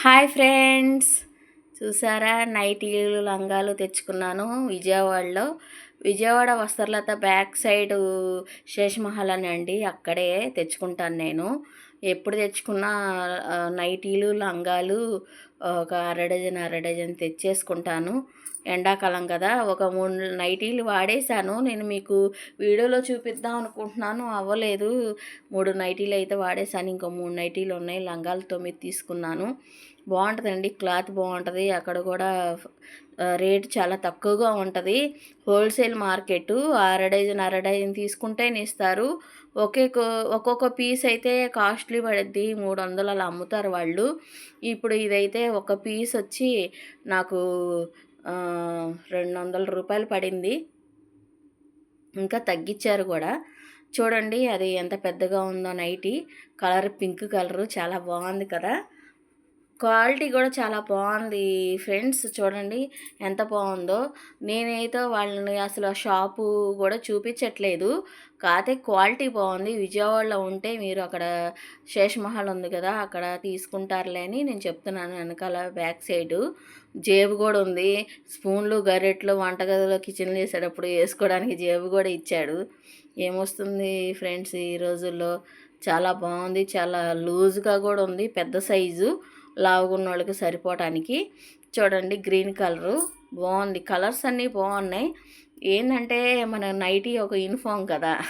Hi friends. చూసారా? నైటీలు లంగాలు తెచ్చుకున్నాను విజయవాడలో. విజయవాడ వస్త్రలత బ్యాక్ సైడ్ శేషమహల్ అని అండి. అక్కడే తెచ్చుకుంటాను నేను. ఎప్పుడు తెచ్చుకున్న నైటీలు లంగాలు ఒక అర డజన్ అర డజన్ తెచ్చేసుకుంటాను. ఎండాకాలం కదా ఒక మూడు నైటీలు వాడేశాను. నేను మీకు వీడియోలో చూపిద్దాం అనుకుంటున్నాను. అవ్వలేదు. మూడు నైటీలు అయితే వాడేశాను. ఇంకో మూడు నైటీలు ఉన్నాయి. లంగాలు తొమ్మిది తీసుకున్నాను. బాగుంటుందండి. క్లాత్ బాగుంటుంది. అక్కడ కూడా రేట్ చాలా తక్కువగా ఉంటుంది. Wholesale market. అర డజన్ అర డజన్ తీసుకుంటేనే ఇస్తారు. ఒకే కో- ఒక్కొక్క పీస్ అయితే కాస్ట్లీ పడుద్ది. మూడు వందలు అలా అమ్ముతారు వాళ్ళు. ఇప్పుడు ఇదైతే ఒక పీస్ వచ్చి నాకు రెండు వందల రూపాయలు పడింది. ఇంకా తగ్గించారు కూడా. చూడండి అది ఎంత పెద్దగా ఉందో నైటీ. కలర్ పింక్ కలరు చాలా బాగుంది కదా. క్వాలిటీ కూడా చాలా బాగుంది. ఫ్రెండ్స్ చూడండి ఎంత బాగుందో. నేనైతే వాళ్ళని అసలు ఆ షాపు కూడా చూపించట్లేదు. కాకపోతే క్వాలిటీ బాగుంది. విజయవాడలో ఉంటే మీరు అక్కడ శేషమహల్ ఉంది కదా అక్కడ తీసుకుంటారులే అని నేను చెప్తున్నాను వెనకాల బ్యాక్ సైడ్. జేబు కూడా ఉంది. స్పూన్లు గరెట్లు వంటగదిలో కిచెన్ చేసేటప్పుడు వేసుకోవడానికి జేబు కూడా ఇచ్చాడు. ఏమొస్తుంది ఫ్రెండ్స్ ఈ రోజుల్లో? చాలా బాగుంది. చాలా లూజ్గా కూడా ఉంది. పెద్ద సైజు. లావుగున్న వాళ్ళకి సరిపోవటానికి. చూడండి గ్రీన్ కలరు. బాగుంది కలర్స్ అన్నీ బాగున్నాయి ఏంటంటే మన నైటీ ఒక యూనిఫామ్ కదా.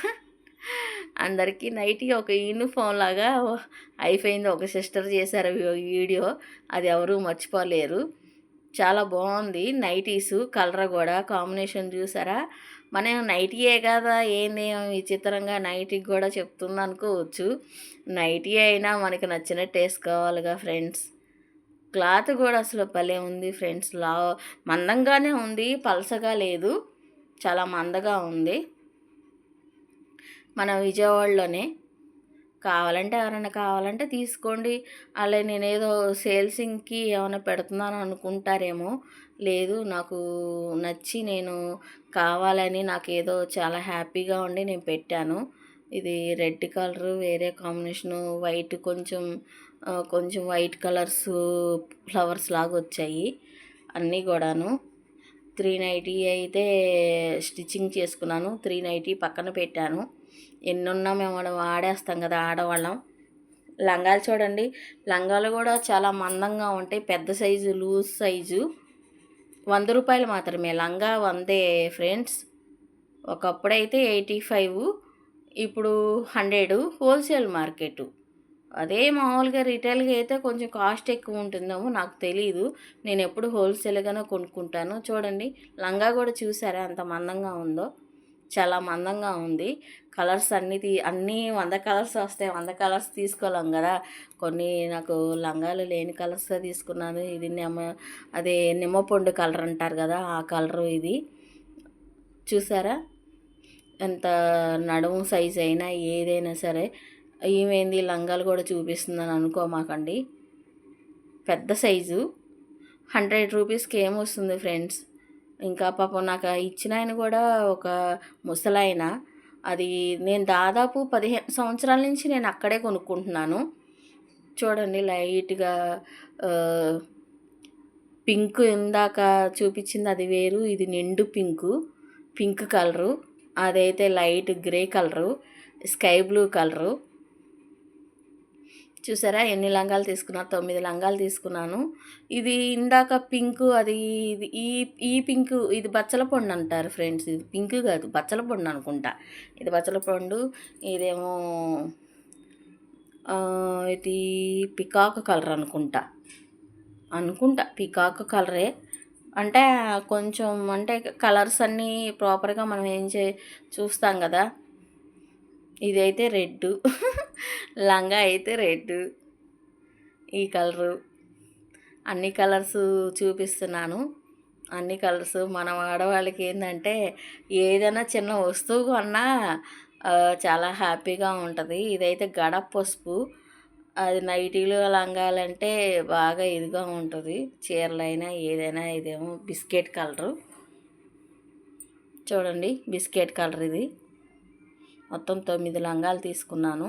అందరికీ నైటీ ఒక యూనిఫామ్ లాగా అయిపోయింది. ఒక సిస్టర్ చేశారు వీడియో. అది ఎవరూ మర్చిపోలేరు. చాలా బాగుంది నైటీస్ కలర్ కూడా కాంబినేషన్ చూసారా? మనం నైటీయే కదా ఏంది? విచిత్రంగా నైటీకి కూడా చెప్తుంది అనుకోవచ్చు. నైటీ అయినా మనకి నచ్చినట్టు వేసుకోవాలిగా ఫ్రెండ్స్. క్లాత్ కూడా అసలు భలే ఉంది ఫ్రెండ్స్. లా మందంగానే ఉంది పలసగా లేదు. చాలా మందగా ఉంది. మన విజయవాడలోనే కావాలంటే ఎవరైనా కావాలంటే తీసుకోండి. అలా నేనేదో సేల్సింగ్కి ఏమైనా పెడుతున్నాను అనుకుంటారేమో. లేదు నాకు నచ్చి నేను కావాలని నాకు ఏదో చాలా హ్యాపీగా ఉండి నేను పెట్టాను. ఇది రెడ్ కలర్ వేరే కాంబినేషను వైట్ కొంచెం కొంచెం వైట్ కలర్స్ ఫ్లవర్స్ లాగా వచ్చాయి. అన్నీ కూడాను. త్రీ నైటీ అయితే స్టిచ్చింగ్ చేసుకున్నాను. త్రీ నైటీ పక్కన పెట్టాను. ఎన్నున్నా మేము వాడ- వాడేస్తాం కదా ఆడవాళ్ళం. లంగాలు చూడండి. లంగాలు కూడా చాలా మందంగా ఉంటాయి. పెద్ద సైజు లూజ్ సైజు. వంద రూపాయలు మాత్రమే. లంగా వందే ఫ్రెండ్స్. ఒకప్పుడైతే ఎయిటీ ఫైవ్ ఇప్పుడు హండ్రెడ్ హోల్సేల్ మార్కెట్. అదే మామూలుగా రిటైల్గా అయితే కొంచెం కాస్ట్ ఎక్కువ ఉంటుందేమో నాకు తెలియదు నేను ఎప్పుడు హోల్సేల్గానే కొనుక్కుంటాను. చూడండి. లంగా కూడా చూసారా అంత మందంగా ఉందో. చాలా మందంగా ఉంది. కలర్స్ అన్నీ తీ అన్నీ వంద కలర్స్ వస్తాయి. వంద కలర్స్ తీసుకోలేం కదా. కొన్ని నాకు లంగాలు లేని కలర్స్ తీసుకున్నాను. ఇది నిమ్మ అదే నిమ్మపండు కలర్ అంటారు కదా ఆ కలరు ఇది. చూసారా? ఎంత నడుము సైజ్ అయినా ఏదైనా సరే ఏమైంది? లంగాలు కూడా చూపిస్తుందని అనుకోమాకండి. పెద్ద సైజు. హండ్రెడ్ రూపీస్కి ఏమొస్తుంది ఫ్రెండ్స్? ఇంకా పాపం నాకు ఇచ్చిన ఆయన కూడా ఒక ముసలాయన. అది నేను దాదాపు పదిహేను సంవత్సరాల నుంచి నేను అక్కడే కొనుక్కుంటున్నాను. చూడండి లైట్గా పింక్ ఇందాక చూపించింది అది వేరు ఇది నిండు పింకు పింక్ కలరు అదైతే light grey colour sky blue colour. చూసారా? ఎన్ని లంగాలు తీసుకున్నా? తొమ్మిది లంగాలు తీసుకున్నాను. ఇది ఇందాక పింక్ అది ఇది ఈ ఈ పింక్ ఇది బచ్చల పండు అంటారు ఫ్రెండ్స్. ఇది పింక్ కాదు బచ్చల పండు అనుకుంటా. ఇది బచ్చల పండు ఇదేమో ఇది పికాక్ కలర్ అనుకుంటా. అనుకుంటా పికాక్ కలరే. అంటే కొంచెం అంటే కలర్స్ అన్నీ ప్రాపర్గా మనం ఏం చే చూస్తాం కదా. ఇదైతే రెడ్ లంగా అయితే రెడ్ ఈ కలరు. అన్ని కలర్స్ చూపిస్తున్నాను. అన్ని కలర్స్. మనం ఆడవాళ్ళకి ఏంటంటే ఏదైనా చిన్న వస్తువు కొన్నా చాలా హ్యాపీగా ఉంటుంది. ఇదైతే గడ పసుపు. అది నైటీలు లంగాలంటే బాగా ఇదిగా ఉంటుంది. చీరలైనా ఏదైనా ఇదేమో బిస్కెట్ కలరు. చూడండి బిస్కెట్ కలర్ ఇది. మొత్తం తొమ్మిది లంగాలు తీసుకున్నాను.